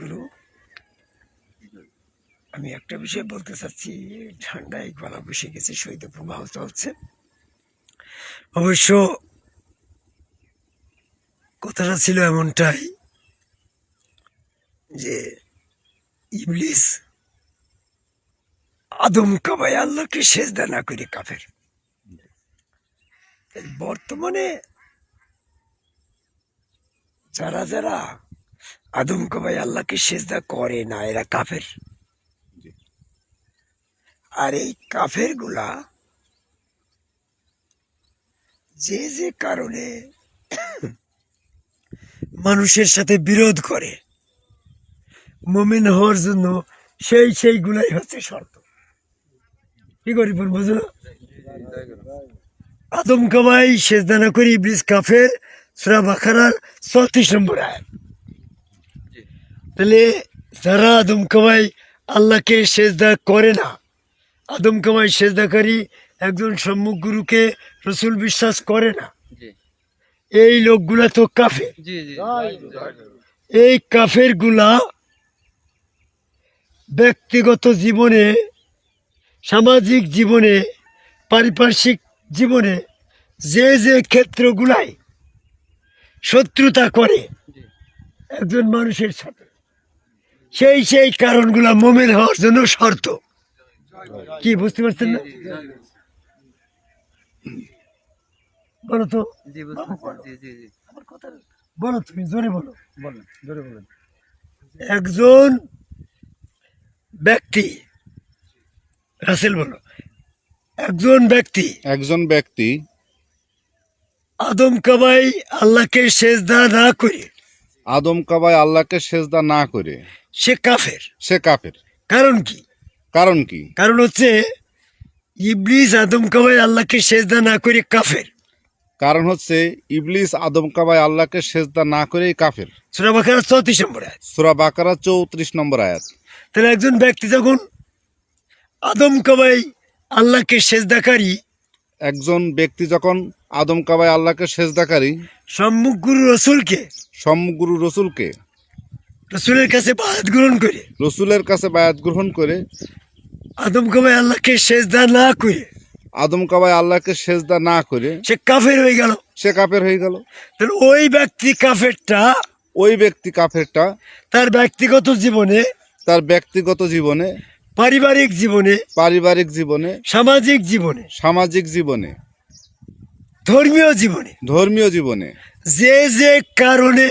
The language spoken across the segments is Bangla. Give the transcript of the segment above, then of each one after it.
গুরু আমি একটা বিষয় বলতে চাচ্ছি, ঠান্ডায় গলা বসে গেছে শৈত্য প্রবাহ চলছে। অবশ্য কথাটা ছিল এমনটাই যে ইবলিস আদম কাবাই আল্লাহকে সেজদা না করে কাফের। বর্তমানে যারা যারা আদম কাবাই আল্লাহকে সেজদা করে না এরা কাফের। আর এই কাফেরগুলা যে যে কারণে মানুষের সাথে বিরোধ করে মোমেন হওয়ার জন্য সেই সেইগুলাই হচ্ছে শর্ত। কি করি বলব বুঝলো আদম কামাই শেষদানা করি ইবলিস কাফের সুরা বাখারার চৌত্রিশ নম্বর আয়াত। তাহলে যারা আদম কামাই আল্লাহকে সেজদা করে না আদম কামাই সেজদাকারী একজন সম্মুখ গুরুকে রসুল বিশ্বাস করে না এই লোকগুলা তো কাফের। এই কাফেরগুলা ব্যক্তিগত জীবনে সামাজিক জীবনে পারিপার্শ্বিক জীবনে যে যে ক্ষেত্রগুলাই শত্রুতা করে একজন মানুষের সাথে। সেই সেই কারণগুলা মোমেন হওয়ার জন্য শর্ত। কি বুঝতে পারছেন না? বলো তো। জি বুঝতে পারছি। জি জি জি। বলো তুমি জোরে বলো। বলেন জোরে বলেন। একজন ব্যক্তি রাসেল বলো একজন ব্যক্তি একজন ব্যক্তি আদম কাবাই আল্লাহকে সেজদা না করে আদম কাবায় আল্লাহকে সেজদা না করে। সে কাফের। সে কাফের। কারণ কি? কারণ কি? কারণ হচ্ছে ইবলিস আদম কাবাই আল্লাহকে সেজদা না করে কাফের। কারণ হচ্ছে ইবলিস আদম কাবায় আল্লাহকে সেজদা না করেই কাফের। সুরা বাকারা চৌত্রিশ নম্বর আয়াত। সুরা বাকারা চৌত্রিশ নম্বর আয়াত। তাহলে একজন ব্যক্তি যখন আদম কাবাই আল্লাহকে সেজদাকারী একজন ব্যক্তি যখন আদম কাবায় আল্লাহকে সেজদাকারী সম্মুখ গুরু রসুলকে সমগুরু রসুলকে রসুলের কাছে বাদ গ্রহণ করে রসুলের কাছে বায়াত গ্রহণ করে আদম কাবাই আল্লাহকে সেজদা না করে আদম কাবায় আল্লাহকে সেজদা না করে সে কাফের হয়ে গেল। সে কাফের হয়ে গেল। তাহলে ওই ব্যক্তি কাফেরটা ওই ব্যক্তি কাফেরটা তার ব্যক্তিগত জীবনে তার ব্যক্তিগত জীবনে পারিবারিক জীবনে পারিবারিক জীবনে সামাজিক জীবনে সামাজিক জীবনে ধর্মীয় জীবনে। ধর্মীয় জীবনে। যে যে কারণে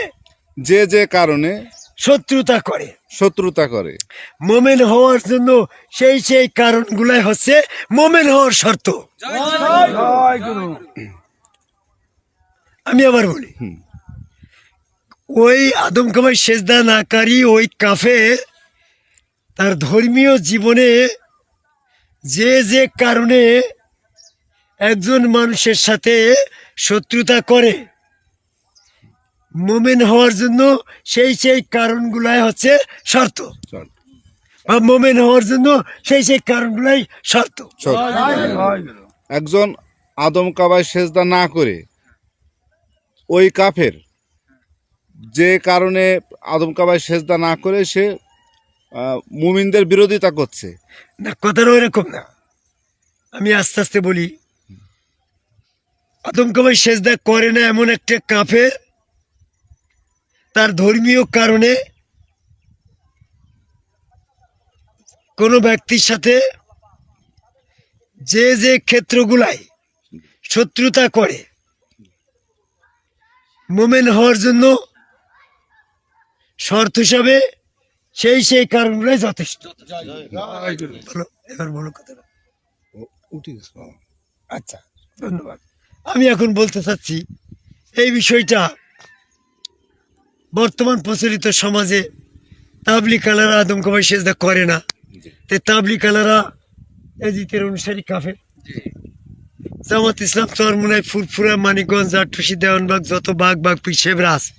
যে যে কারণে শত্রুতা করে। শত্রুতা করে। মোমেন হওয়ার জন্য সেই সেই কারণগুলাই হচ্ছে মোমেন হওয়ার শর্ত। আমি আবার বলি ওই আদম কামাই সেজদা নাকারী ওই কাফে তার ধর্মীয় জীবনে যে যে কারণে একজন মানুষের সাথে শত্রুতা করে মোমেন হওয়ার জন্য সেই সেই কারণগুলাই হচ্ছে শর্ত। বা মোমেন হওয়ার জন্য সেই সেই কারণগুলাই শর্ত। একজন আদম কাবায় সেজদা না করে ওই কাফের যে কারণে আদম কাবায় সেজদা না করে সে মুমিনদের বিরোধিতা করছে। না কথাটা ওইরকম না। আমি আস্তে আস্তে বলি আদমকাবাই সেজদা করে না এমন একটা কাফের, তার ধর্মীয় কারণে কোনো ব্যক্তির সাথে যে যে ক্ষেত্রগুলাই শত্রুতা করে, মোমেন হওয়ার জন্য শর্ত হিসাবে সেই সেই কারণগুলাই যথেষ্ট। আচ্ছা ধন্যবাদ। আমি এখন বলতে চাচ্ছি, এই বিষয়টা বর্তমান প্রচলিত সমাজে তাবলি তাবলিকালারা আদমকাবাই সেজদা করে না। তে তাবলিকালারা এজিতের অনুসারী কাফের। জামাত ইসলাম চরমুনাই ফুরফুরা, মানিকগঞ্জ আটুসি দেওয়ানবাগ, যত বাঘ বাঘ পিসেবরা আছে।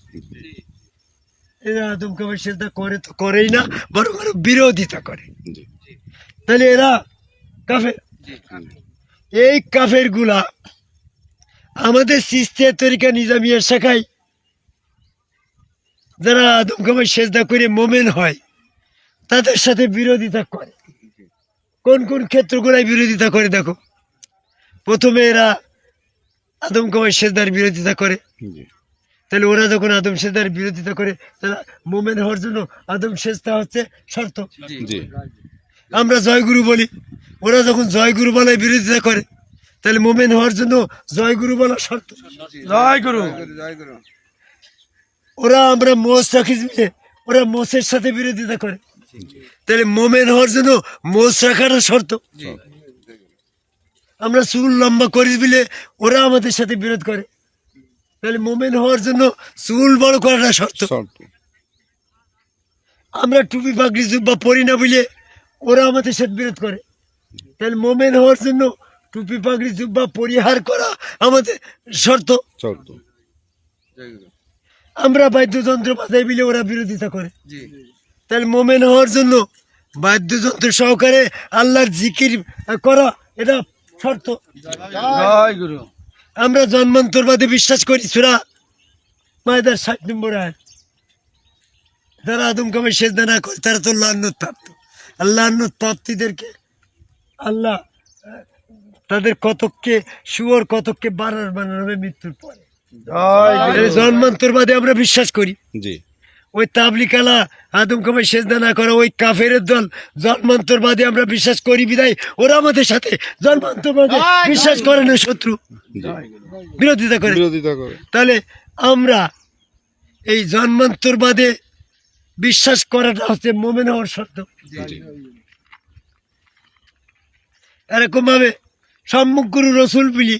এরা আদমকাবাই সেজদা করে তো করেই না বরং আরও বিরোধিতা করে। জি। তাহলে এরা কাফের। এই কাফেরগুলা আমাদের সিস্তিয়া তরিকা নিজামিয়ার শাখায়। যারা আদম কাবাই সেজদা করে মোমেন হয় তাদের সাথে বিরোধিতা করে। কোন কোন ক্ষেত্রগুলাই বিরোধিতা করে দেখো। প্রথমে এরা আদম কাবাই সেজদার বিরোধিতা করে। জি। তাহলে ওরা যখন আদম সেজদার বিরোধিতা করে তাহলে মোমেন হওয়ার জন্য আদম সেজদা হচ্ছে শর্ত। আমরা জয়গুরু বলি ওরা যখন জয়গুরু বলায় বিরোধিতা করে তাহলে মোমেন হওয়ার জন্য জয়গুরু বলা শর্ত। জয়গুরু। ওরা আমরা মোষ রাখি ওরা মোষের সাথে বিরোধিতা করে। তাহলে মোমেন হওয়ার জন্য মোষ রাখাটা শর্ত। আমরা চুল লম্বা করিস বলে ওরা আমাদের সাথে বিরোধ করে। তাহলে মোমেন হওয়ার জন্য চুল বড় করাটা শর্ত। শর্ত। আমরা টুপি পাগড়ি জুব্বা পরি না বলে ওরা আমাদের সাথে বিরোধ করে। তাহলে মোমেন হওয়ার জন্য টুপি পাগড়ি জুব্বা পরিহার করা আমাদের শর্ত। শর্ত। আমরা বাদ্যযন্ত্র বাজাই বলে ওরা বিরোধিতা করে। তাহলে মোমেন হওয়ার জন্য বাদ্যযন্ত্র সহকারে আল্লাহর জিকির করা এটা শর্ত। জয় গুরু। আমরা জন্মান্তরবাদে বিশ্বাস করি সুরা মায়দার ষাট নম্বর আয় যারা আদম কামে শেষ না করে তারা তো লান্নত প্রাপ্ত। আল্লাহ প্রাপ্তিদেরকে আল্লাহ তাদের কতককে শুয়োর কতককে বানার বানানো হবে মৃত্যুর পরে। জন্মান্তরবাদে আমরা বিশ্বাস করি। জি। ওই তাবলিকালা আদম কামাই সেজদা না করা ওই কাফের দল জন্মান্তরবাদে আমরা বিশ্বাস করি বিদায়। ওরা আমাদের সাথে জন্মান্তরবাদে বিশ্বাস করে না শত্রু। বিরোধিতা করে। বিরোধিতা করে। তাহলে আমরা এই জন্মান্তরবাদে বিশ্বাস করাটা হচ্ছে মোমেন হওয়ার শর্ত। জি এরকম ভাবে সম্মুখ গুরু রসুল বলি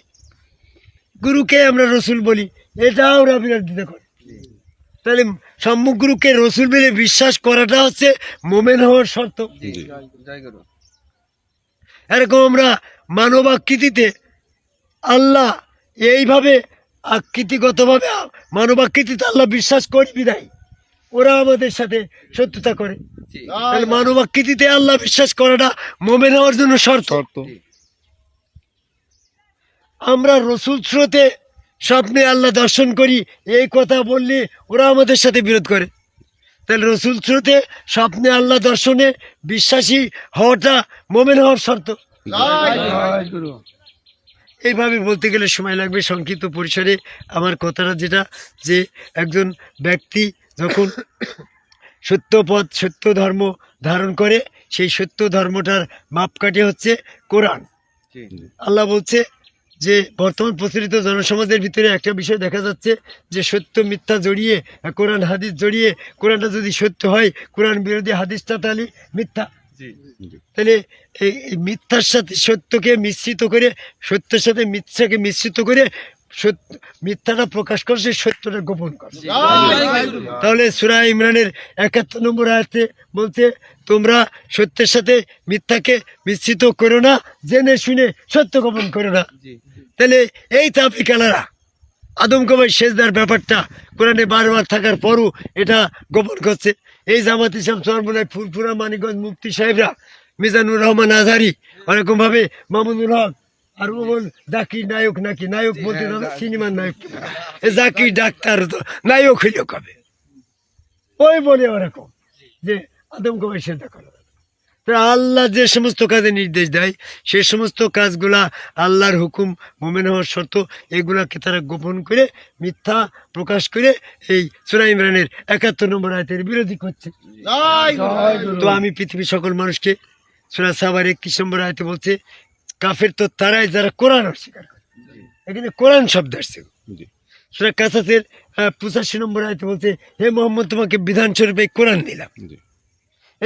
গুরুকে আমরা রসুল বলি এটাও ওরা বিরোধিতা করে। তাহলে সম্মুখ গুরুকে রসুল বলে বিশ্বাস করাটা হচ্ছে মোমেন হওয়ার শর্ত। এরকম আমরা মানব আকৃতিতে আল্লাহ এইভাবে আকৃতিগতভাবে মানব আকৃতিতে আল্লাহ বিশ্বাস করি বিদায়। ওরা আমাদের সাথে শত্রুতা করে। জি। তাহলে মানব আকৃতিতে আল্লাহ বিশ্বাস করাটা মোমেন হওয়ার জন্য শর্ত। শর্ত। আমরা রসুল স্রোতে স্বপ্নে আল্লাহ দর্শন করি এই কথা বললে ওরা আমাদের সাথে বিরোধ করে। তাহলে রসুল স্রোতে স্বপ্নে আল্লাহ দর্শনে বিশ্বাসী হওয়াটা মোমেন হওয়ার শর্ত। এইভাবে বলতে গেলে সময় লাগবে সংক্ষিপ্ত পরিসরে। আমার কথাটা যেটা যে একজন ব্যক্তি যখন সত্য পথ সত্য ধর্ম ধারণ করে সেই সত্য ধর্মটার মাপকাঠি হচ্ছে কোরআন। আল্লাহ বলছে যে বর্তমান প্রচলিত জনসমাজের ভিতরে একটা বিষয় দেখা যাচ্ছে যে সত্য মিথ্যা জড়িয়ে কোরআন হাদিস জড়িয়ে কোরআনটা যদি সত্য হয় কোরআন বিরোধী হাদিসটা তাহলে মিথ্যা। তাহলে এই মিথ্যার সাথে সত্যকে মিশ্রিত করে সত্যের সাথে মিথ্যাকে মিশ্রিত করে সত্য মিথ্যাটা প্রকাশ করছে সত্যটা গোপন করছে তাহলে সুরা ইমরানের একাত্তর নম্বর আয়াতে বলছে তোমরা সত্যের সাথে মিথ্যাকে মিশ্রিত করো না জেনে শুনে সত্য গোপন করো না। তাহলে এই তাপলিকালারা আদম কবাই সেজদার ব্যাপারটা কোরআনে বারবার থাকার পরও এটা গোপন করছে। এই জামাত ইসলাম সরমনায় ফুরফুরা, মানিকগঞ্জ, মুফতি সাহেবরা, মিজানুর রহমান আজহারি ওরকমভাবে মামুনুল হক, আর ও বল জাকির নায়ক নাকি? নায়ক বলতে দাদা সিনেমার নায়ক। এ জাকির ডাক্তার তো, নায়ক হইল কবে? ওই বলে ওরকম যে আদম কবাই সেজদা করো। আল্লাহ যে সমস্ত কাজে নির্দেশ দেয় সে সমস্ত কাজগুলা আল্লাহর হুকুম মোমেন হওয়ার শর্ত এগুলাকে তারা গোপন করে মিথ্যা প্রকাশ করে এই সুরা ইমরানের একাত্তর নম্বর আয়তের বিরোধী করছে। তো আমি পৃথিবীর সকল মানুষকে সুরা সাবার একত্রিশ নম্বর আয়তে বলছে কাফের তো তারাই যারা কোরআন অস্বীকার করে। এখানে কোরআন শব্দ আসছে। সুরা কাসাসের পঁচাশি নম্বর আয়তে বলছে হে মোহাম্মদ তোমাকে বিধান স্বরূপে কোরআন দিলাম।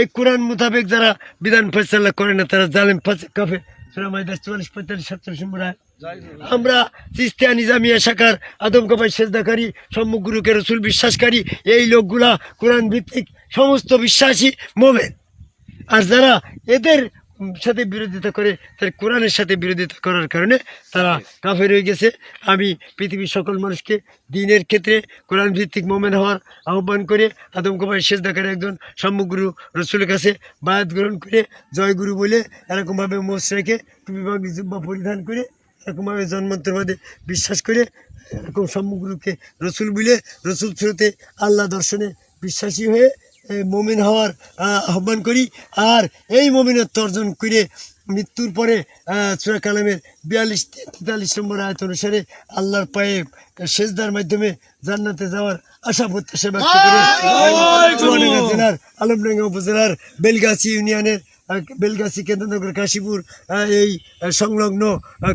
এই কোরআন মোতাবেক যারা বিধান ফয়সাল্লা করে না, তারা জালেম ফাঁসে কাফে, সুরা মাইদাস চুয়াল্লিশ, পঁয়তাল্লিশ, সাতচল্লিশ নম্বর আমরা চিস্তিয়া নিজামিয়া শাখার আদম কাবাই সেজদাকারী, সম্মুখ গুরুকে রসুল বিশ্বাসকারী, এই লোকগুলা কোরআন ভিত্তিক সমস্ত বিশ্বাসী মোমেন। আর যারা এদের সাথে বিরোধিতা করে তার কোরআনের সাথে বিরোধিতা করার কারণে তারা কাফের হয়ে গেছে। আমি পৃথিবীর সকল মানুষকে দিনের ক্ষেত্রে কোরআন ভিত্তিক মোমেন হওয়ার আহ্বান করে আদম কাবাই সেজদাকারী একজন সম্মুখগুরু রসুলের কাছে বায়াত গ্রহণ করে জয়গুরু বলে এরকমভাবে মোষ রেখে টুপি বাগি জুব্বা পরিধান করে এরকমভাবে জন্মান্তরবাদে বিশ্বাস করে এরকম সম্মুখগুরুকে রসুল বলে রসুল স্রোতে আল্লাহ দর্শনে বিশ্বাসী হয়ে মমিন হওয়ার আহ্বান করি। আর এই মমিনত্ব অর্জন করে মৃত্যুর পরে সুরা কালামের বিয়াল্লিশ তেতাল্লিশ নম্বর আয়ত অনুসারে আল্লাহর পায়ে সেজদার মাধ্যমে জান্নাতে যাওয়ার আশা প্রত্যাশা ব্যক্ত করে। চুয়াডাঙ্গা জেলার আলমডাঙ্গা উপজেলার বেলগাছি ইউনিয়নের বেলগাছি কেন্দ্রনগর কাশীপুর এই সংলগ্ন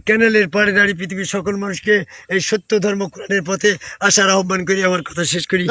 ক্যানেলের পাড়ে দাঁড়িয়ে পৃথিবীর সকল মানুষকে এই সত্য ধর্ম কোরআনের পথে আসার আহ্বান করি। আমার কথা শেষ করি।